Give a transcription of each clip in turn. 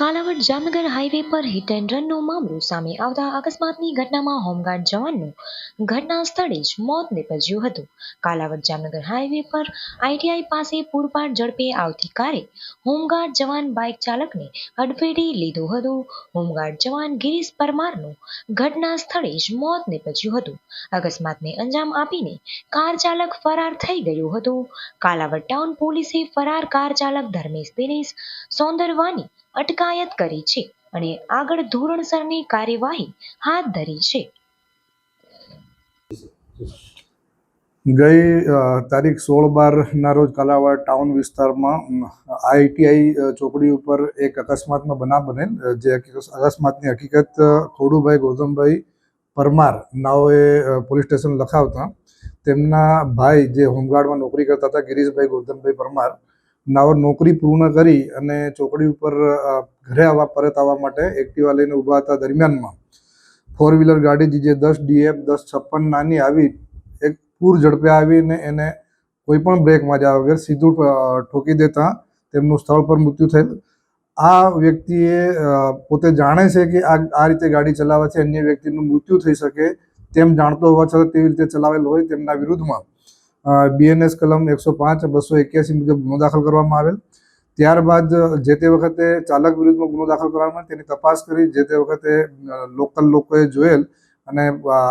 Kalavad Jamnagar highway પર hit and રનનો મામલો સામે આવતા અકસ્માતની ઘટનામાં હોમગાર્ડ જવાનનું ઘટના સ્થળે જ મોત નીપજ્યું હતું. કાલાવડ જામનગર હાઈવે પર આઈટીઆઈ પાસે પૂરપાટ ઝડપે આવતી કારે હોમગાર્ડ જવાન બાઇક ચાલકને અડફેટી લીધો હતો. હોમગાર્ડ જવાન ગિરીશ પરમારનું ઘટના સ્થળે જ મોત નિપજ્યું હતું. અકસ્માતને અંજામ આપીને કાર ચાલક ફરાર થઈ ગયો હતો. કાલાવડ ટાઉન પોલીસે ફરાર કાર ચાલક ધર્મેશ દિનેશ સૌંદરવાની અટકાયત કરી છે અને આગળ ધોરણસરની કાર્યવાહી હાથ ધરી છે. ગઈ તારીખ સોળ બારના રોજ કાલાવાડ ટાઉન વિસ્તારમાં આઈટીઆઈ ચોકડી ઉપર એક અકસ્માતનો બનાવ બનેલ જે અકસ્માતની હકીકત ખોડુભાઈ ગૌતમભાઈ પરમાર, નાઓએ પોલીસ સ્ટેશન લખાવતા, તેમના ભાઈ જે હોમગાર્ડમાં નોકરી કરતા હતા, ગિરીશભાઈ ગૌતમભાઈ પરમાર નાઓ નોકરી પૂર્ણ કરી અને ચોકડી ઉપર ઘરે આવવા, પરત આવવા માટે એક્ટિવા લઈને ઊભા હતા દરમિયાનમાં. ફોર વ્હીલર ગાડી જે દસ ડીએફ દસ છપ્પન નાની આવી, એક પૂર ઝડપે આવીને એને કોઈ પણ બ્રેકમાં માર્યા વગર સીધું ઠોકી દેતા, તેમનું સ્થળ પર મૃત્યુ થયેલ. આ વ્યક્તિએ પોતે જાણે છે કે આ આ રીતે ગાડી ચલાવે છે, અન્ય વ્યક્તિનું મૃત્યુ થઈ શકે તેમ જાણતો હોવા છતાં તેવી રીતે ચલાવેલ હોય તેમના વિરુદ્ધમાં. બીએનએસ કલમ એકસો પાંચ, બસો એક્યાસી મુજબ ગુનો દાખલ કરવામાં આવેલ. ત્યારબાદ જે તે વખતે ચાલક વિરુદ્ધમાં ગુનો દાખલ કરવામાં તેની તપાસ કરી જે તે વખતે લોકલ લોકોએ જોયેલ અને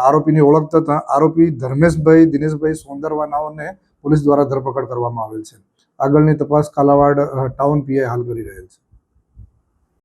આરોપીની ઓળખ થતાં આરોપી ધર્મેશભાઈ, દિનેશભાઈ સોંદરવાનાઓને પોલીસ દ્વારા ધરપકડ કરવામાં આવેલ છે. આગળની તપાસ કાલાવાડ ટાઉન પીઆઈ હાલ કરી રહેલ છે.